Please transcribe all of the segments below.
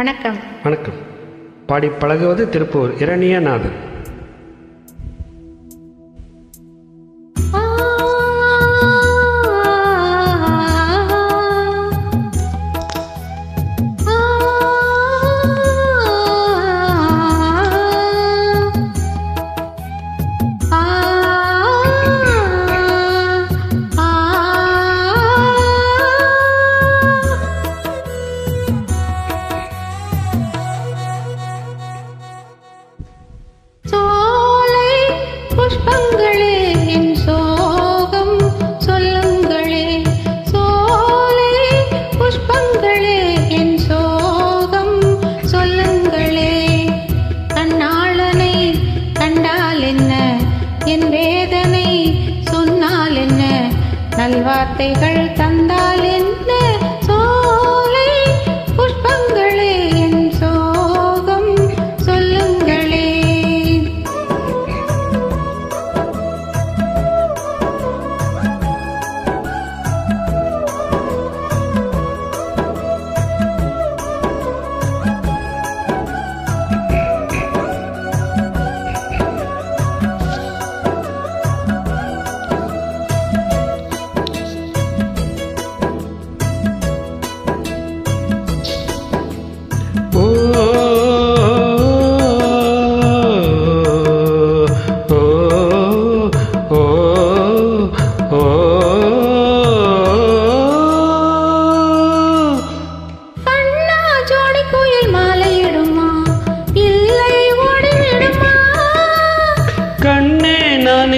வணக்கம். வணக்கம். பாடி பழகுவது திருப்பூர். இரணியநாதன். என் வேதனை சொன்னால் என்ன? நல்வார்த்தைகள் தந்த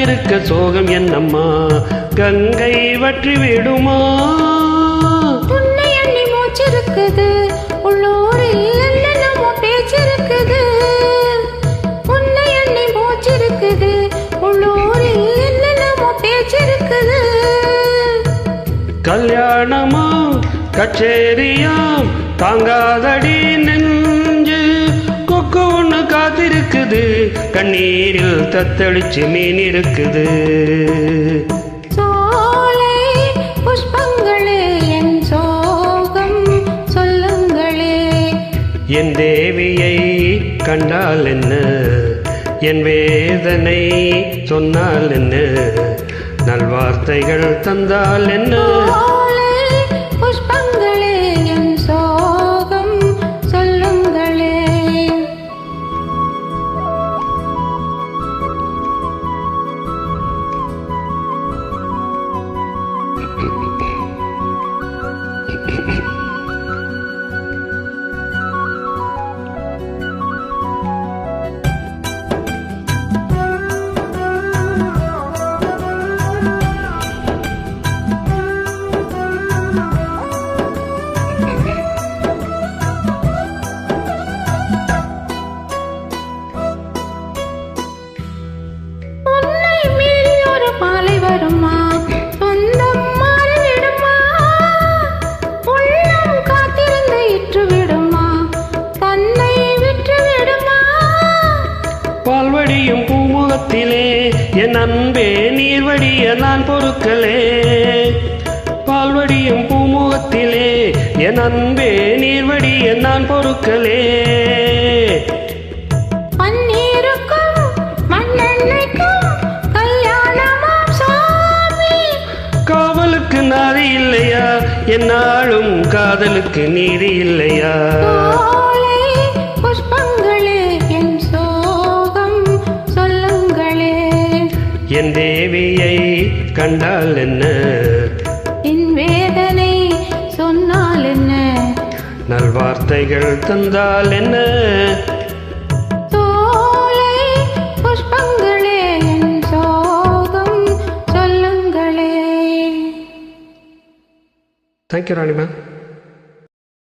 இருக்க சோகம் என்னம்மா? கங்கை வற்றி விடுமா? உன்னை எண்ணி மூச்சிருக்குது. உள்ளூரில் என்னென்னமோ பேச்சிருக்குது. உன்னை எண்ணி மூச்சிருக்குது. உள்ளூரில் என்னென்னமோ பேச்சிருக்குது. கல்யாணமா? கச்சேரியாம் தாங்காதடி நெஞ்சு கொக்கு காத்திருக்குது கண்ணீரில் தத்தளிச்சு மீன் இருக்குது. சோலை புஷ்பங்களே என் சோகம் சொல்லுங்களே. என் தேவியை கண்டால் என்ன? என் வேதனை சொன்னால் என்ன? நல்வார்த்தைகள் தந்தால் என்ன? பாலை சொந்தம் மாறிவிடுமா உள்ளம் காத்திருந்து இற்று விடுமா தன்னை விற்று விடுமா பால்வடியும் பூமுகத்திலே என் அன்பே நீர்வடிய நான் பொறுக்கலே பால்வடியும் பூமுகத்திலே என் அன்பே நீர்வடிய நான் பொறுக்கலே நாதி இல்லையா? என்னாலும் காதலுக்கு நீதி இல்லையா? புஷ்பங்களே என் சோகம் சொல்லுங்களே. என் தேவியை கண்டால் என்ன? என் வேதனை சொன்னால் என்ன? நல்வார்த்தைகள் தந்தால் என்ன? சோகம் சொல்லுங்களே தேங்க்யூ ராணிமா